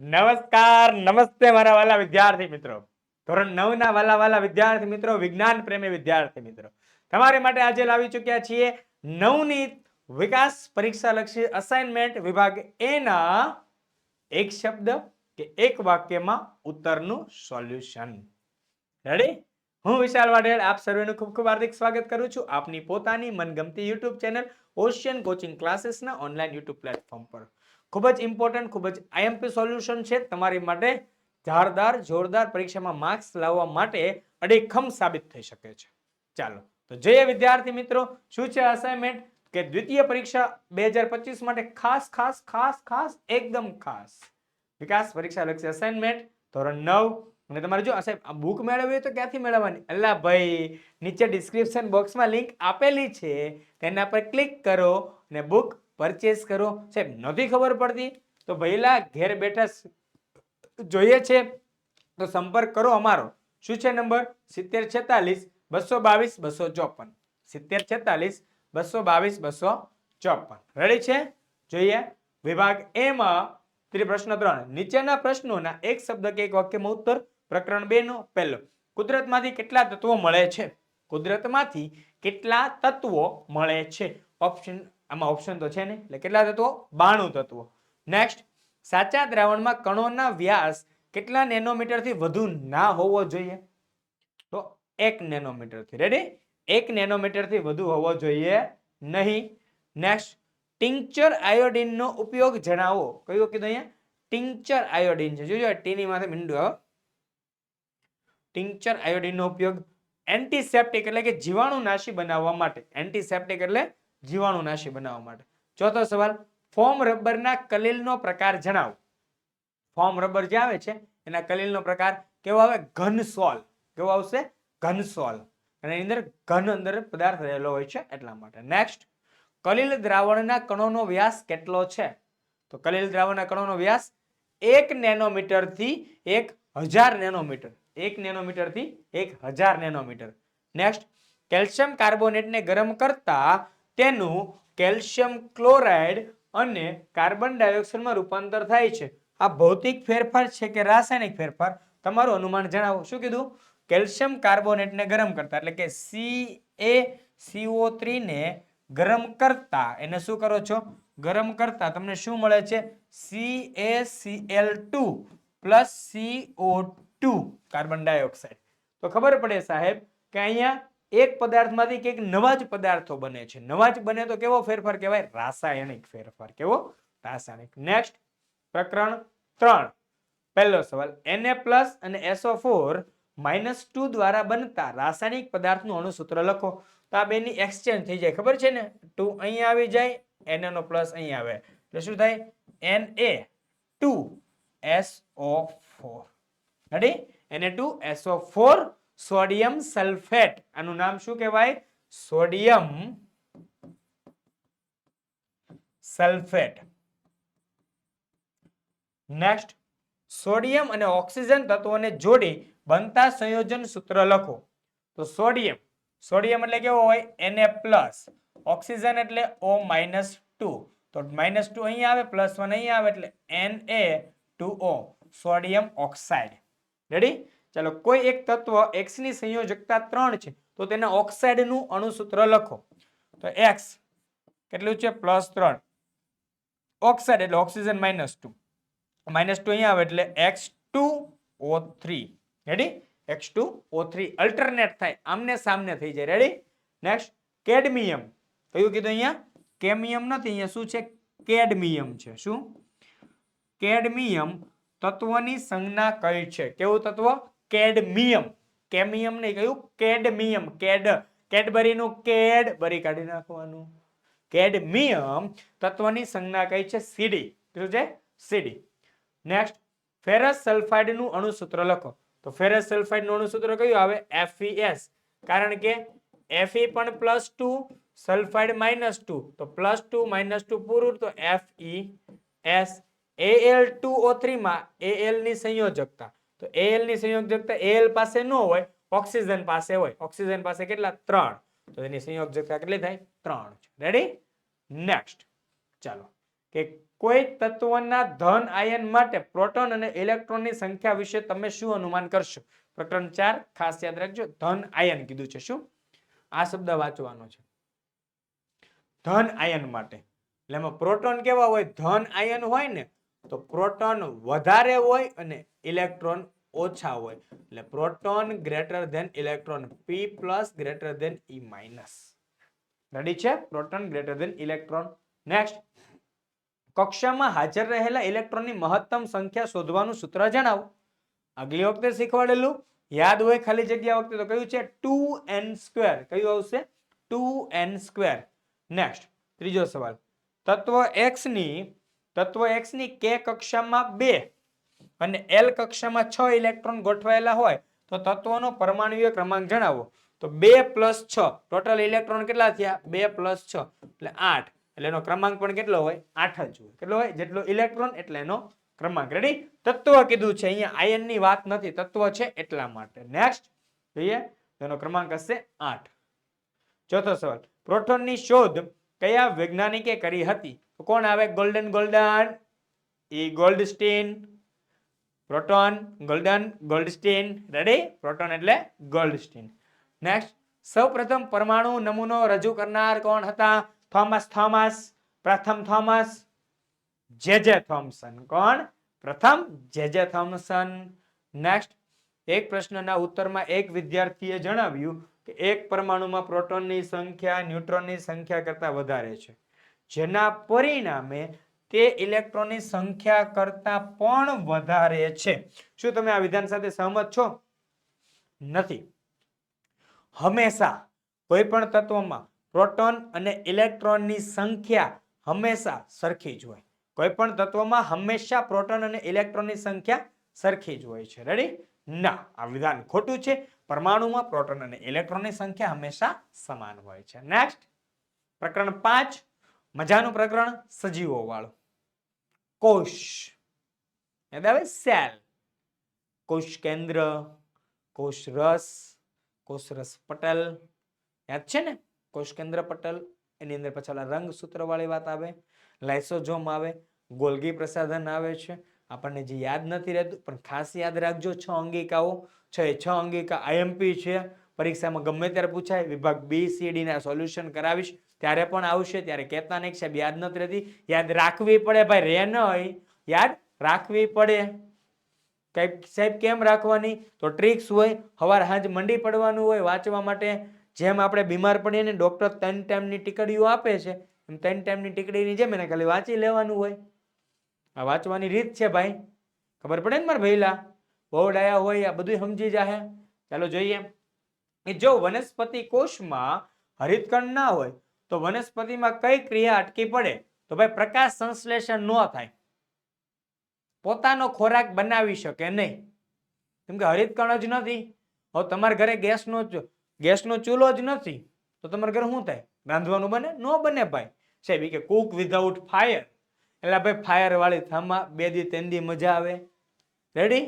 નમસ્કાર, નમસ્તે મારા વાલા વિદ્યાર્થી મિત્રો. ધોરણ નવ ના વાલા વાલા વિદ્યાર્થી મિત્રો, વિજ્ઞાન પ્રેમી વિદ્યાર્થી મિત્રો. તમારી માટે આજે લાવી ચૂક્યા છીએ નવનીત વિકાસ પરીક્ષા લક્ષી અસાઇનમેન્ટ વિભાગ એ ના એક શબ્દ કે એક વાક્યમાં ઉત્તરનું સોલ્યુશન રેડી હું વિશાલ વાઢેર આપ સર્વેનું ખૂબ ખૂબ હાર્દિક સ્વાગત કરું છું. આપની પોતાની મનગમતી યુટ્યુબ ચેનલ ઓશિયન કોચિંગ ક્લાસીસના ઓનલાઈન યુટ્યુબ પ્લેટફોર્મ પર. ખૂબ જ ઇમ્પોર્ટન્ટ ખૂબ જ આઈએમપી સોલ્યુશન છે તમારી માટે. ધારદાર, જોરદાર પરીક્ષામાં માર્ક્સ લાવવા માટે અડીખમ સાબિત થઈ શકે છે. ચાલો, તો જોઈએ વિદ્યાર્થી મિત્રો, શું છે અસાઇનમેન્ટ કે દ્વિતીય પરીક્ષા બે માટે ખાસ ખાસ ખાસ ખાસ, એકદમ ખાસ. વિકાસ પરીક્ષા લક્ષી અસાઇનમેન્ટ ધોરણ નવ અને તમારે જો સાહેબ, આ બુક મેળવવી તો ક્યાંથી મેળવવાની? અલ્લા ભાઈ, નીચે ડિસ્ક્રિપ્શન બોક્સમાં લિંક આપેલી છે. તેના પર ક્લિક કરો અને બુક પરચેસ કરો. સાહેબ, નથી ખબર પડતી? તો ભઈલા, ઘેર બેઠા જોઈએ છે. તો સંપર્ક કરો અમારો. શું છે નંબર સિત્તેર છેતાલીસ, બસો બાવીસ, બસો ચોપન. સિત્તેર છેતાલીસ, બસો બાવીસ, બસો ચોપન. રેડી છે? જોઈએ. વિભાગ એમાં પ્રશ્ન ત્રણ. નીચેના પ્રશ્નોના એક શબ્દ કે એક વાક્યમાં ઉત્તર પ્રકરણ બે નો પહેલો. કુદરતમાંથી કેટલા તત્વો મળે છે? કુદરતમાંથી કેટલા તત્વો મળે છે? ઓપ્શન આમાં ઓપ્શન તો છે ને, એટલે કેટલા તત્વો? બાણું તત્વો. નેક્સ્ટ સાચા દ્રાવણમાં કણોના વ્યાસ કેટલા નેનોમીટરથી વધુ ના હોવો જોઈએ? તો એક નેનોમીટરથી. રેડી એક નેનોમીટરથી વધુ હોવો જોઈએ નહીં. નેક્સ્ટ ટિંકચર આયોડિનનો ઉપયોગ જણાવો. કયું કીધું અહીંયા? ટિંચર આયોડિન છે. જોજો ટીની માથે મીંડું આવે. ટિંચર આયોડિનનો ઉપયોગ એન્ટીસેપ્ટિક એટલે કે જીવાણુનાશી બનાવવા માટે એન્ટીસેપ્ટિક એટલે જીવાણુનાશી બનાવવા માટે. ચોથો સવાલ ફોર્મ રબરના કલીલનો પ્રકાર જણાવો. ફોર્મ રબર જે આવે છે, એના કલીલનો પ્રકાર કેવો આવે? ઘન સોલ. કેવો આવશે? ઘન સોલ. અને અંદર ઘન અંદર પદાર્થ રહેલો હોય છે એટલા માટે. નેક્સ્ટ કલીલ દ્રાવણના કણોનો વ્યાસ કેટલો છે? તો કલીલ દ્રાવણના કણોનો વ્યાસ એક નેનોમીટરથી એક હજાર નેનોમીટર. એક નેનોમીટરથી એક હજાર નેનોમીટર. નેક્સ્ટ કેલ્શિયમ કાર્બોનેટને ગરમ કરતા તેનું કેલ્શિયમ ક્લોરાઇડ અને કાર્બન ડાયોક્સાઇડમાં રૂપાંતર થાય છે. આ ભૌતિક ફેરફાર છે કે રાસાયણિક ફેરફાર? તમારું અનુમાન જણાવો. શું કીધું? કેલ્શિયમ કાર્બોનેટને ગરમ કરતા, એટલે કે સી એ સીઓ ને ગરમ કરતા. એને શું કરો છો? ગરમ કરતા. તમને શું મળે છે? C A C L two plus CO two carbon dioxide. તો ખબર પડે સાહેબ કે અહીંયા એક પદાર્થમાંથી કંઈક નવા જ પદાર્થો બને છે. નવા જ બને તો કેવો ફેરફાર કહેવાય? રાસાયણિક ફેરફાર. કેવો? રાસાયણિક. નેક્સ્ટ પ્રકરણ ત્રણ. પહેલો સવાલ, Na પ્લસ અને SO4 ફોર માઇનસ ટુ દ્વારા બનતા રાસાયણિક પદાર્થનું અણુસૂત્ર લખો. તો આ બેની એક્સચેન્જ થઈ જાય. ખબર છે ને? ટુ અહીંયા આવી જાય, Na નો પ્લસ અહીં આવે. એટલે શું થાય? Na two SO four ready એને two SO four sodium sulphate આનું નામ શું કહેવાય? સોડિયમ સલ્ફેટ નેક્સ્ટ સોડિયમ અને ઓક્સિજન તત્વોને જોડી બનતા સંયોજન સૂત્ર લખો. તો સોડિયમ સોડિયમ એટલે કેવો હોય? Na પ્લસ ઓક્સિજન એટલે O માઇનસ ટુ તો માઇનસ ટુ અહીં આવે પ્લસ વન અહીં આવે, એટલે Na two O sodium oxide ready ચાલો, કોઈ એક તત્વ એક્સની સંયોજકતા ત્રણ છે, તો તેના ઓક્સાઇડનું અણુસૂત્ર લખો. તો એક્સ કેટલું છે? પ્લસ ત્રણ. ઓક્સાઇડ એટલે oxygen minus two. Minus two અહીંયા આવે એટલે X two O three. Ready X two O three. Alternate થાય. આમને સામને થઈ જાય. રેડી નેક્સ્ટ કેડમિયમ કયું કીધું અહીંયા? કેમિયમ નથી. અહીંયા શું છે? કેડમિયમ છે. શું? કેડમિયમ તત્વની સંજ્ઞા કઈ છે? કેવું તત્વ? કેડમિયમ. કેમિયમ નહીં કહ્યું કેડમિયમ. કેડ, કેડબરીનું કેડબરી કાઢી નાખવાનું. કેડમિયમ તત્વની સંજ્ઞા કઈ છે? સીડી. શું છે? સીડી. નેક્સ્ટ ફેરસ સલ્ફાઇડનું અણુસૂત્ર લખો. તો ફેરસ સલ્ફાઇડનું અણુસૂત્ર કયું આવે? એફઈએસ કારણ કે એફઈ પણ plus two sulphide minus two તો પ્લસ ટુ માઇનસ ટુ પૂરું તો FeS Al ટુ ઓ માં Al ની સંયોજકતા. તો Al ની સંયોજકતા Al પાસે ન હોય, ઓક્સિજન પાસે હોય. ઓક્સિજન પાસે કેટલા? ત્રણ. તો એની સંયોજકતા કેટલી થાય? ત્રણ રેડી નેક્સ્ટ ચાલો. કે કોઈ તત્વના ધન આયન માટે પ્રોટોન અને ઇલેક્ટ્રોનની સંખ્યા વિશે તમે શું અનુમાન કરશો? પ્રકરણ ચાર. ખાસ યાદ રાખજો. ધન આયન કીધું છે. શું? આ શબ્દ વાંચવાનો છે. ધન આયન માટે. એટલે એમાં પ્રોટોન કેવા હોય? ધન આયન હોય ને તો પ્રોટોન વધારે હોય અને ઇલેક્ટ્રોન ઓછા હોય. એટલે proton greater than electron P plus greater than E minus. Ready છે? Proton greater than electron. Next કક્ષામાં હાજર રહેલા ઇલેક્ટ્રોનની મહત્તમ સંખ્યા શોધવાનું સૂત્ર જણાવો. આગલી વખતે શીખવાડેલું. યાદ હોય ખાલી જગ્યા વખતે તો કયું છે? ટુ એન સ્ક્વેર કયું આવશે? ટુ એન સ્ક્વેર નેક્સ્ટ ત્રીજો સવાલ. તત્વ એક્સની ની તત્વ એક્સની કે કક્ષામાં બે અને એલ કક્ષામાં છ ઇલેક્ટ્રોન ગોઠવાયેલા હોય તો તત્વનો પરમાણુય ક્રમાંક જણાવો. તો બે પ્લસ છ, ટોટલ ઇલેક્ટ્રોન કેટલા થયા? બે પ્લસ છ, એટલે આઠ. એટલે એનો ક્રમાંક પણ કેટલો હોય? આઠ જ હોય. કેટલો હોય? જેટલો ઇલેક્ટ્રોન, એટલે એનો ક્રમાંક. રેડી તત્વ કીધું છે. અહીંયા આયનની વાત નથી. તત્વ છે એટલા માટે. નેક્સ્ટ જોઈએ. તેનો ક્રમાંક હશે આઠ. ચોથો સવાલ. પ્રોટોનની શોધ કયા વૈજ્ઞાનિકે કરી હતી? તો કોણ આવે? Golden golden E Goldstein proton golden Goldstein ready proton એટલે ગોલ્ડસ્ટીન નેક્સ્ટ સૌપ્રથમ પરમાણુ નમૂનો રજૂ કરનાર કોણ હતા? Thomas Thomas. પ્રથમ થોમસ, જે જે થોમ્સન. કોણ? પ્રથમ જે જે થોમ્સન. નેક્સ્ટ એક પ્રશ્નના ઉત્તરમાં એક વિદ્યાર્થીએ જણાવ્યું કે એક પરમાણુમાં પ્રોટોનની સંખ્યા ન્યુટ્રોનની સંખ્યા કરતાં વધારે છે. જેના પરિણામે તે ઇલેક્ટ્રોનની સંખ્યા કરતાં પણ વધારે છે. શું તમે આ વિધાન સાથે સહમત છો? નથી. હંમેશા કોઈ પણ તત્વમાં પ્રોટોન અને ઇલેક્ટ્રોનની સંખ્યા હંમેશા સરખી જ હોય. કોઈ પણ તત્વમાં હંમેશા પ્રોટોન અને ઇલેક્ટ્રોનની સંખ્યા સરખી જ હોય છે. રેડી ના, આ વિધાન ખોટું છે. પરમાણુમાં પ્રોટોન અને ઇલેક્ટ્રોનની સંખ્યા હંમેશા સમાન હોય છે. નેક્સ્ટ પ્રકરણ પાંચ. મજાનું પ્રકરણ? સજીવો વાળું. કોષ. યાદ આવે? સેલ. કોષ કેન્દ્ર, કોષ રસ કોષ રસ પટલ. યાદ છે ને? કોષ કેન્દ્ર, પટલ. એની અંદર પછી રંગ સૂત્રવાળી વાળી વાત આવે. લાઇસોઝોમ આવે. ગોલગી પ્રસાધન આવે છે. આપણને જે યાદ નથી રહેતું, પણ ખાસ યાદ રાખજો, છ અંગિકાઓ. છ છ અંગિકા આઈએમપી છે. પરીક્ષામાં ગમે ત્યારે પૂછાય, વિભાગ બી, સી, ડી ના સોલ્યુશન કરાવીશ. ત્યારે પણ આવશે, ત્યારે કહેતા નહીં સાહેબ યાદ નથી રહેતી. યાદ રાખવી પડે ભાઈ, રે નહીં યાદ રાખવી પડે. કઈ સાહેબ કેમ રાખવાની? તો ટ્રિક્સ હોય, હવાર હાંજ મંડી પડવાનું હોય વાંચવા માટે. જેમ આપણે બીમાર પડીએ ને ડોક્ટર ત્રણ ટાઈમની ટીકડીઓ આપે છે, એમ ત્રણ ટાઈમની ટીકડીની જેમ એને ખાલી વાંચી લેવાનું હોય. આ વાંચવાની રીત છે ભાઈ. ખબર પડે ને મારા ભઈલા? બહુ ડાયા હોય, આ બધું સમજી જાહે. ચાલો જોઈએ. એ જો વનસ્પતિ કોષમાં હરિતકણ ના હોય તો વનસ્પતિમાં કઈ ક્રિયા અટકી પડે? તો ભાઈ પ્રકાશ સંશ્લેષણ ન થાય. પોતાનો ખોરાક બનાવી શકે નહીં. કેમ કે હરિતકણ જ નથી. હવે તમારા ઘરે ગેસનો ગેસનો ચૂલો જ નથી. તો તમારા ઘરે શું થાય? રાંધવાનું બને? ન બને ભાઈ. સાહેબ કે કુક વિધાઉટ ફાયર એટલે ભાઈ ફાયર વાળી થામાં બે દી, ત્રણ દી મજા આવે. રેડી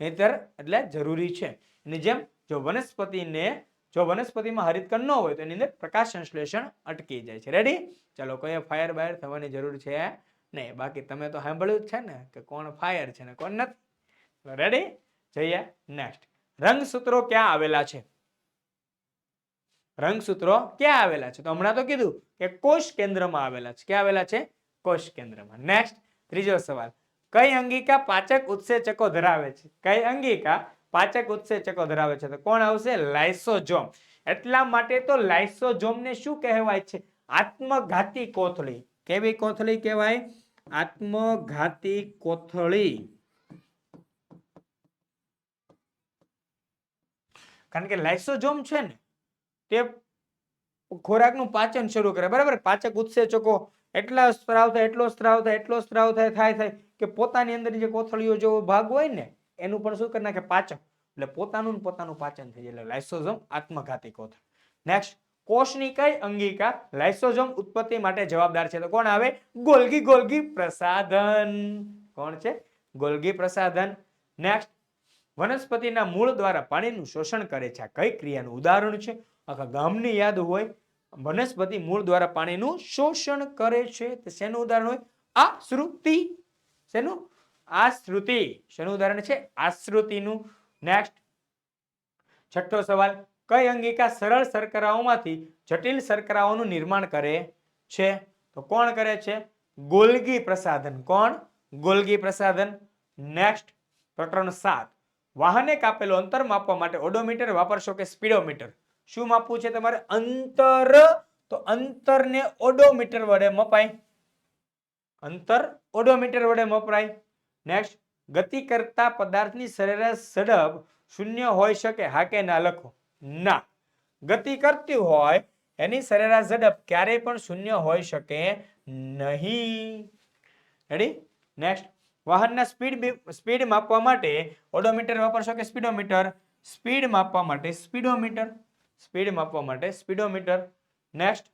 નહીતર એટલે જરૂરી છે. અને જેમ જો વનસ્પતિને જો વનસ્પતિમાં હરિતકણ ન હોય તો એની અંદર પ્રકાશ સંશ્લેષણ અટકી જાય છે. રેડી ચલો, કોઈ ફાયર બાયર થવાની જરૂર છે નહીં બાકી તમે તો સાંભળ્યું જ છે ને કે કોણ ફાયર છે ને કોણ નથી. રેડી જઈએ નેક્સ્ટ રંગસૂત્રો ક્યાં આવેલા છે? રંગસૂત્રો ક્યાં આવેલા છે? તો હમણાં તો કીધું કે કોષ કેન્દ્રમાં આવેલા છે. ક્યાં આવેલા છે? કોષ કેન્દ્રમાં. નેક્સ્ટ ત્રીજો સવાલ. કઈ અંગિકા પાચક ઉત્સેચકો ધરાવે છે? કઈ અંગિકા પાચક ઉત્સેચકો ધરાવે છે. તો કોણ આવશે? લાઇસોજોમ. એટલા માટે તો લાઇસોજોમને શું કહેવાય છે? આત્મઘાતી કોથળી. કેવી કોથળી કહેવાય? આત્મઘાતી કોથળી. કારણ કે લાઇસોજોમ છે ને, તે ખોરાકનું પાચન શરૂ કરે. બરાબર? પાચક ઉત્સેચકો. એટલા સ્ત્રાવ થાય, એટલો સ્ત્રાવ થાય, એટલો સ્ત્રાવ થાય થાય થાય, કે પોતાની અંદર જે કોથળીઓ જેવો ભાગ હોય ને એનું પણ શું કરી નાખે? પાચન. એટલે પોતાનું પોતાનું પાચન થઈ જાય. એટલે લાઇસોઝોમ આત્મઘાતી કોથ નેક્સ્ટ કોષની કઈ અંગિકા લાઇસોઝોમ ઉત્પત્તિ માટે જવાબદાર છે? તો કોણ આવે? ગોલગી ગોલગી પ્રસાધન. કોણ છે? ગોલગી પ્રસાધન. નેક્સ્ટ વનસ્પતિના મૂળ દ્વારા પાણીનું શોષણ કરે છે. આ કઈ ક્રિયાનું ઉદાહરણ છે? આખા ગામની યાદ હોય. વનસ્પતિ મૂળ દ્વારા પાણીનું શોષણ કરે છે. તે શેનું ઉદાહરણ હોય? આશ્રુતિ શેનું? આશ્રુતિ શેનું ઉદાહરણ છે? આશ્રુતિનું નેક્સ્ટ છઠ્ઠો સવાલ, કઈ અંગિકા સરળ શર્કરાઓમાંથી જટિલ શર્કરાઓનું નિર્માણ કરે છે? તો કોણ કરે છે? ગોલગી પ્રસાધન. કોણ? ગોલગી પ્રસાધન. નેક્સ્ટ પ્રકરણ સાત. વાહને કાપેલું અંતર માપવા માટે ઓડોમીટર વાપરશો કે સ્પીડોમીટર? શું માપવું છે તમારે? અંતર. તો અંતરને ઓડોમીટર વડે મપાય. અંતર ઓડોમીટર વડે મપરાય નેક્સ્ટ ગતિ કરતા પદાર્થની સરેરાશ ઝડપ શૂન્ય હોઈ શકે. હા કે ના લખો. ના. ગતિ કરતી હોય, એની સરેરાશ ઝડપ ક્યારેય પણ શૂન્ય હોઈ શકે નહીં. રેડી નેક્સ્ટ વાહનના સ્પીડ સ્પીડ માપવા માટે ઓડોમીટર વાપરશો કે સ્પીડોમીટર સ્પીડ માપવા માટે સ્પીડોમીટર સ્પીડ માપવા માટે સ્પીડોમીટર નેક્સ્ટ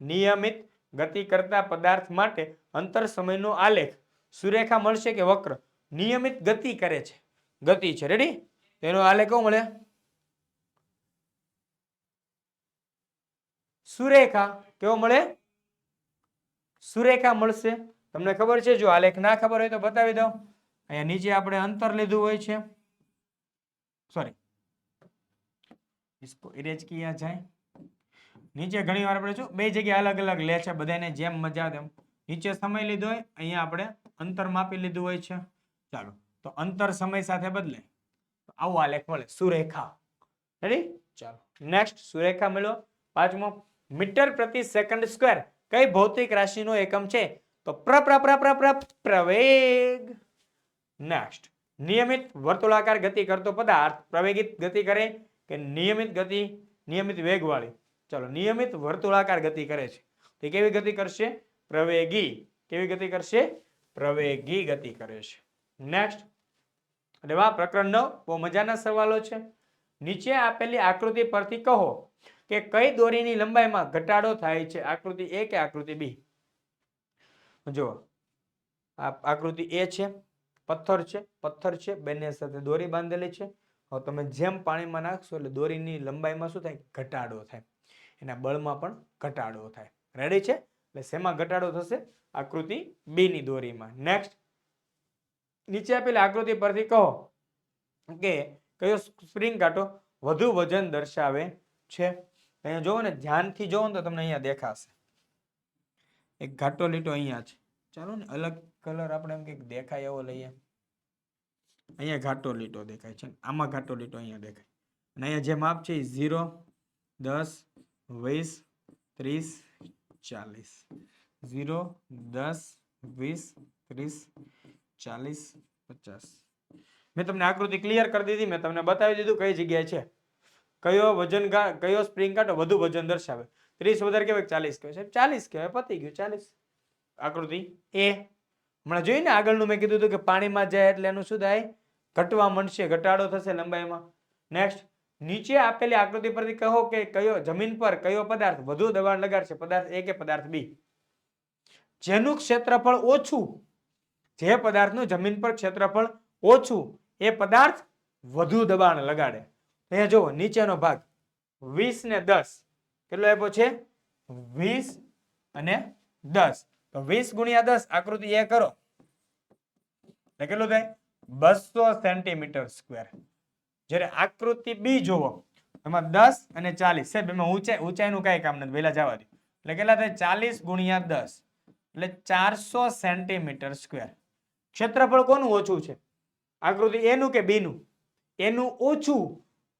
નિયમિત ગતિ કરતા પદાર્થ માટે અંતર સમયનો આલેખ. સુરેખા મળશે કે વક્ર? નિયમિત ગતિ કરે છે. ગતિ છે. રેડી તેનો આલે કયો મળે સુરેખા કેવો મળે? સુરેખા મળશે. તમને ખબર છે, જો આલેખ ના ખબર હોય તો બતાવી દઉં. અહીંયા નીચે આપણે અંતર લીધું હોય છે. સોરી ઇરેજ જાય. નીચે ઘણી વાર આપણે જો બે જગ્યા અલગ અલગ લે છે, બધાને જેમ મજા તેમ. નીચે સમય લીધો હોય, અહીંયા આપણે અંતર માપી લીધું હોય છે. ચાલો, તો અંતર સમય સાથે બદલે. આવો આલેખ મળે સુરેખા. રેડી ચાલો. નેક્સ્ટ સુરેખા મળ્યો. પાંચમો, મીટર પ્રતિ સેકન્ડ સ્ક્વેર. કઈ ભૌતિક રાશિનો એકમ છે? તો પ્ર પ્ર પ્ર પ્ર પ્ર, પ્રવેગ. નેક્સ્ટ નિયમિત વર્તુળાકાર ગતિ કરતો પદાર્થ પ્રવેગિત ગતિ કરે કે નિયમિત ગતિ, નિયમિત વેગવાળી? ચલો, નિયમિત વર્તુળાકાર ગતિ કરે છે. તે કેવી ગતિ કરશે? પ્રવેગી. કેવી ગતિ કરશે? પ્રવેગી ગતિ કરે છે. નેક્સ્ટ અને વા પ્રકરણ નવ, બહુ મજાના સવાલો છે. નીચે આપેલી આકૃતિ પરથી કહો કે કઈ દોરીની લંબાઈમાં ઘટાડો થાય છે? આકૃતિ એ કે આકૃતિ બી જો આ આકૃતિ એ છે, પથ્થર છે પથ્થર છે, બંને સાથે દોરી બાંધેલી છે. હવે તમે જેમ પાણીમાં નાખશો એટલે દોરીની લંબાઈમાં શું થાય? ઘટાડો થાય. એના બળમાં પણ ઘટાડો થાય. રેડી છે? એટલે શેમાં ઘટાડો થશે? આકૃતિ બે ની દોરીમાં. નેક્સ્ટ નીચે આપેલી આકૃતિ પરથી કહો કે કયો સ્પ્રિંગ કાંટો વધુ વજન દર્શાવે છે? અહીંયા જોવો ને, ધ્યાનથી જોવો ને તો તમને અહીંયા દેખાશે. એક ઘાટો લીટો અહીંયા છે. ચાલો ને, અલગ કલર આપણે એમ કંઈક દેખાય એવો લઈએ. અહીંયા ઘાટો લીટો દેખાય છે આમાં ઘાટો લીટો અહીંયા દેખાય. અને અહીંયા જે માપ છે એ ઝીરો, દસ, વીસ, ત્રીસ ચાલીસ. ઝીરો, દસ, વીસ, ત્રીસ, ચાલીસ, પચાસ. મેં તમને આકૃતિ ક્લિયર કરી દીધી. મેં તમને બતાવી દીધું કઈ જગ્યાએ છે. કયો વજન કયો સ્પ્રિંગ કાંટો વધુ વજન દર્શાવે. ત્રીસ વધારે કહેવાય ચાલીસ કહેવાય. સાહેબ, ચાલીસ કહેવાય, પતી ગયું. ચાલીસ. આકૃતિ એ હમણાં જોઈ ને આગળનું મેં કીધું હતું કે પાણીમાં જાય એટલે એનું શું થાય? ઘટવા મળશે ઘટાડો થશે લંબાઈમાં. નેક્સ્ટ નીચે આપેલી આકૃતિ પરથી કહો કે કયો જમીન પર કયો પદાર્થ વધુ દબાણ લગાડશે? પદાર્થ એ કે પદાર્થ બી જેનું ક્ષેત્રફળ ઓછું, જે પદાર્થનું જમીન પર ક્ષેત્રફળ ઓછું, એ પદાર્થ વધુ દબાણ લગાડે. અહીંયા જુઓ, નીચેનો ભાગ વીસ ને દસ. કેટલો આપ્યો છે? વીસ અને દસ. તો વીસ ગુણ્યા દસ, આકૃતિ એ કરો. કેટલું થાય? બસો સેન્ટીમીટર સ્ક્વેર. જ્યારે આકૃતિ બી જુઓ, એમાં દસ અને ચાલીસ. સાહેબ, એમાં ઊંચાઈ ઊંચાઈનું કાંઈ કામ નથી. પહેલાં જવા દો. એટલે કેટલા થાય? ચાલીસ ગુણ્યા દસ. એટલે ચારસો સેન્ટીમીટર સ્ક્વેર. ક્ષેત્રફળ કોનું ઓછું છે? આકૃતિ એનું કે બીનું એનું ઓછું.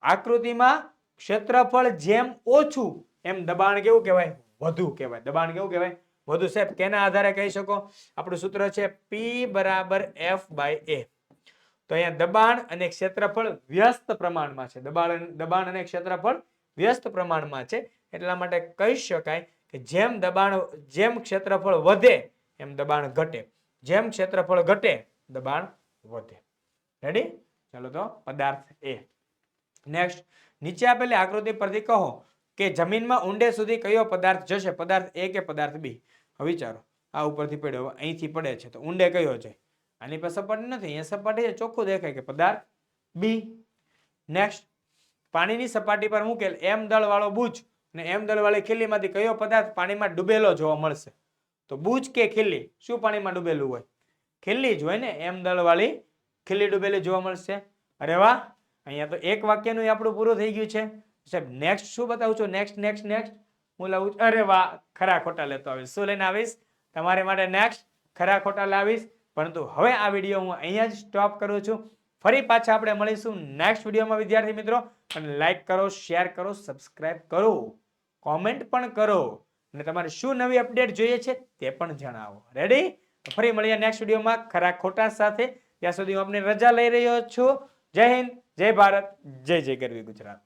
આકૃતિમાં ક્ષેત્રફળ જેમ ઓછું, એમ દબાણ કેવું કહેવાય? વધુ કહેવાય. દબાણ કેવું કહેવાય? વધુ. સાહેબ, કેના આધારે કહી શકો? આપણું સૂત્ર છે પી બરાબર એફ બાય એ તો અહીંયા દબાણ અને ક્ષેત્રફળ વ્યસ્ત પ્રમાણમાં છે. દબાણ દબાણ અને ક્ષેત્રફળ વ્યસ્ત પ્રમાણમાં છે. એટલા માટે કહી શકાય કે જેમ દબાણ જેમ ક્ષેત્રફળ વધે, એમ દબાણ ઘટે. જેમ ક્ષેત્રફળ ઘટે, દબાણ વધે. રેડી ચાલો તો પદાર્થ એ નેક્સ્ટ નીચે આપેલી આકૃતિ પરથી કહો કે જમીનમાં ઊંડે સુધી કયો પદાર્થ જશે? પદાર્થ એ કે પદાર્થ બી હવે વિચારો. આ ઉપરથી પડ્યો. અહીંથી પડે છે. તો ઊંડે કયો છે? આની પર સપાટી નથી, અહીંયા સપાટી ચોખ્ખું દેખાય કે પદાર્થ બી નેક્સ્ટ પાણીની સપાટી પર મૂકેલ એમ દળ વાળો બુચ અને એમ દળ વાળી ખીલીમાંથી કયો પદાર્થ પાણીમાં ડૂબેલો જોવા મળશે? તો બુજ કે ખીલ્લી શું પાણીમાં ડૂબેલું હોય? ખીલ્લી જ હોય ને એમ દળવાળી ખીલ્લી ડૂબેલી જોવા મળશે. અરે વાહ! અહીંયા તો એક વાક્યનું આપણું પૂરું થઈ ગયું છે. સાહેબ નેક્સ્ટ શું બતાવું છું? નેક્સ્ટ નેક્સ્ટ નેક્સ્ટ હું લાવું અરે વાહ! ખરા ખોટા લેતો આવીશ. શું લઈને આવીશ? તમારે માટે નેક્સ્ટ ખરા ખોટા લાવીશ. પરંતુ હવે આ વીડિયો હું અહીંયા જ સ્ટોપ કરું છું. ફરી પાછા આપણે મળીશું નેક્સ્ટ વિડીયોમાં વિદ્યાર્થી મિત્રો. અને લાઈક કરો શેર કરો સબસ્ક્રાઇબ કરો. કોમેન્ટ પણ કરો. અને તમારે શું નવી અપડેટ જોઈએ છે તે પણ જણાવો. રેડી ફરી મળીએ નેક્સ્ટ વિડીયોમાં ખરા ખોટા સાથે. ત્યાં સુધી હું આપને રજા લઈ રહ્યો છું. જય હિન્દ, જય ભારત, જય જય ગરવી ગુજરાત.